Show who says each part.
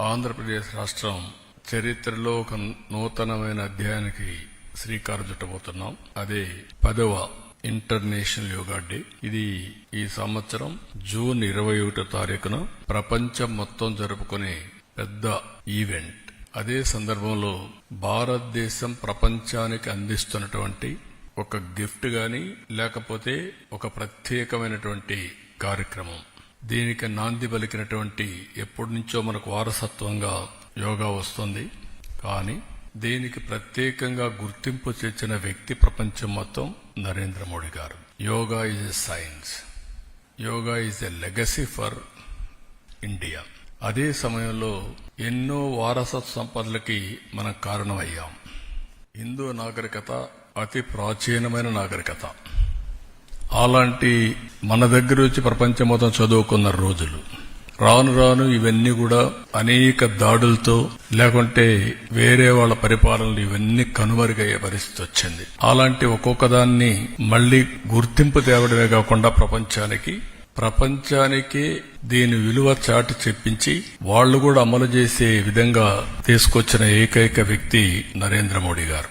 Speaker 1: ఆంధ్రప్రదేశ్ రాష్ట్రం చరిత్రలో ఒక నూతనమైన అధ్యాయానికి శ్రీకారం చుట్టబోతున్నాం అదే పదవ ఇంటర్నేషనల్ యోగా డే. ఇది ఈ సంవత్సరం జూన్ ఇరవై ఒకటో తారీఖున ప్రపంచం మొత్తం జరుపుకునే పెద్ద ఈవెంట్. అదే సందర్భంలో భారతదేశం ప్రపంచానికి అందిస్తున్నటువంటి ఒక గిఫ్ట్ గాని లేకపోతే ఒక ప్రత్యేకమైనటువంటి కార్యక్రమం. దీనికి నాంది పలికినటువంటి ఎప్పటి నుంచో మనకు వారసత్వంగా యోగా వస్తుంది. కానీ దీనికి ప్రత్యేకంగా గుర్తింపు తెచ్చిన వ్యక్తి ప్రపంచం మొత్తం నరేంద్ర మోడీ గారు. Yoga is a science yoga is a legacy for India అదే సమయంలో ఎన్నో వారసత్వ సంపదలకి మనం కారణమయ్యాం. హిందూ నాగరికత అతి ప్రాచీనమైన నాగరికత. అలాంటి మన దగ్గర వచ్చి ప్రపంచం మొత్తం చదువుకున్న రోజులు. రాను రాను ఇవన్నీ కూడా అనేక దాడులతో లేకుంటే వేరే వాళ్ళ పరిపాలనలు ఇవన్నీ కనుమరుగయ్యే పరిస్థితి వచ్చింది. అలాంటి ఒక్కొక్క దాన్ని మళ్ళీ గుర్తింపు తేవడమే కాకుండా ప్రపంచానికి ప్రపంచానికి దీని విలువ చాటి చెప్పించి వాళ్ళు కూడా అమలు చేసే విధంగా తీసుకొచ్చిన ఏకైక వ్యక్తి నరేంద్ర మోడీ గారు.